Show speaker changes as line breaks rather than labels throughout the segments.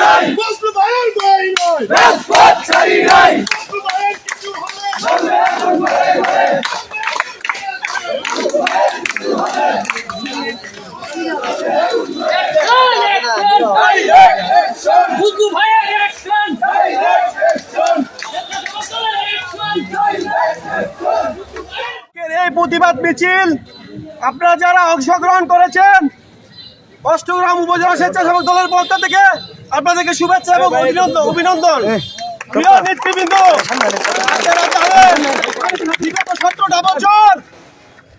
নাই। রাজপথ ছাড়ি নাই।
কিছু হলে এই প্রতিবাদ মিছিল আপনারা যারা অংশগ্রহণ করেছেন অষ্টগ্রাম উপজেলা স্বেচ্ছাসেবক দলের পক্ষ থেকে আপনাদেরকে শুভেচ্ছা এবং অভিনন্দন অভিনন্দন। প্রিয় নেতৃবৃন্দ বিগত সতেরোটা বছর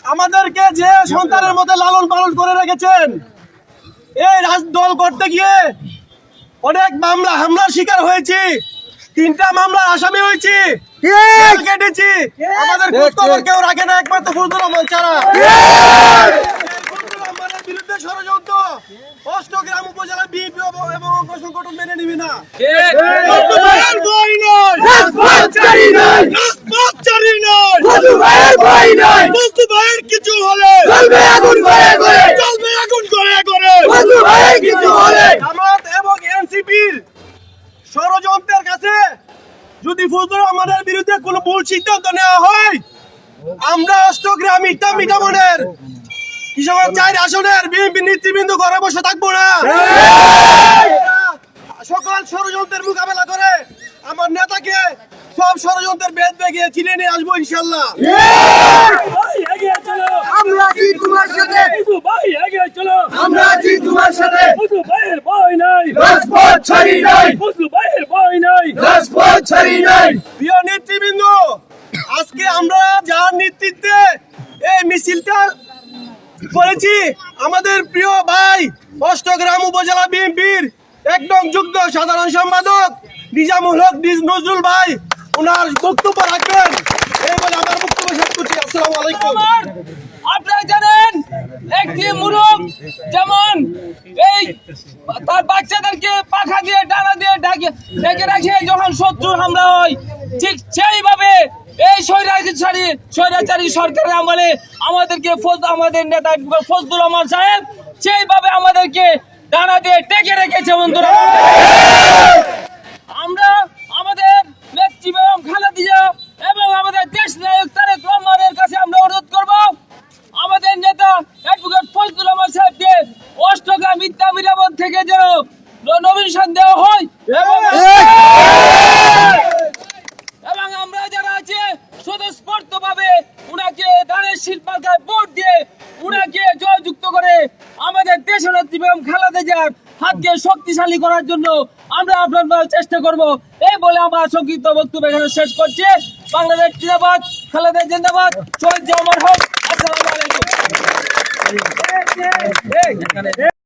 আমাদেরকে যে সন্তানের মধ্যে লালন পালন করে রেখেছেন এই রাজ দল করতে গিয়ে অনেক মামলা হামলার শিকার হয়েছি। তিনটা মামলা আসামি হয়েছি। কেটেছি। আমাদের কেউ রাখে না একমাত্র ফজলুর রহমান ছাড়া। বিরুদ্ধে ষড়যন্ত্র অষ্টগ্রাম উপজেলা বিএনপি এবং অঙ্গ সংগঠন মেনে নিবি না। কিছু হলে
চলবে আগুন
চলবে আগুন করে করে
কিছু হলে
জামাত এবং এনসিপির ষড়যন্ত্রের কাছে যদি ফজলুর রহমানের বিরুদ্ধে কোনো ভুল সিদ্ধান্ত নেওয়া হয় আমরা অষ্টগ্রাম ইটা মিটামনের কৃষক চার আসনের বিএনপি নেতৃবৃন্দ ঘরে বসে থাকব না। সকল ষড়যন্ত্রের মোকাবেলা করে আমার নেতাকে সব ষড়যন্ত্রের বেদ বেগে চিনে নিয়ে আসব ইনশাল্লাহ।
আমরা আছি তোমার সাথে। আমরা আছি তোমার সাথে।
ভয় নাই
রাজপথ ছাড়ি নাই
ভয় নাই।
রাজপথ ছাড়ি নাই।
প্রিয় নেতৃবৃন্দ আজকে আমরা যার নেতৃত্বে এই মিছিলটা করেছি আমাদের প্রিয় ভাই, অষ্টগ্রাম উপজেলা বিএনপির একদম যুগ্ম সাধারণ সম্পাদক, নিজামুল হক নজরুল ভাই ওনার বক্তব্য রাখবেন। এই বলে আমার বক্তব্য শেষ করছি। আসসালামু আলাইকুম।
আপনারা জানেন, একটি মুরগ যেমন এই তার বাচ্চাদেরকে পাখা দিয়ে ডানা দিয়ে ডাকে ডেকে রাখে, যখন শত্রুর হামলা হয়, ঠিক এই স্বৈরাচারী সরকারের আমলে আমাদেরকে আমাদের নেতা ফজলুর রহমান সাহেব সেইভাবে আমাদেরকে ডানা দিয়ে ডেকে রেখেছে বন্ধুরা। আমরা আমাদের নেত্রী বেগম খালেদা এবং আমাদের দেশ নায়ক তারেক রহমানের কাছে আমরা অনুরোধ করব, আমাদের নেতা অ্যাডভোকেট ফজলুর রহমান সাহেবকে অষ্টগ্রাম বিদ্যা মিরাবত থেকে যেন নমিনেশন দেওয়া হয় এবং এবং আমরা যারা আছে স্বতঃস্ফূর্ত ভাবে উনাকে দানের শিল্পালকায় ভোট দিয়ে উনাকে জয়যুক্ত করে আমাদের দেশের নেত্রী বেগম খালেদা জিয়ার হাতকে শক্তিশালী করার জন্য আমরা আপনার চেষ্টা করব। এই বলে আমার সংক্ষিপ্ত বক্তব্য এখানে শেষ করছি। বাংলাদেশ জিন্দাবাদ, খালেদা জিন্দাবাদ, শহীদ জামার হক আসসালামু আলাইকুম।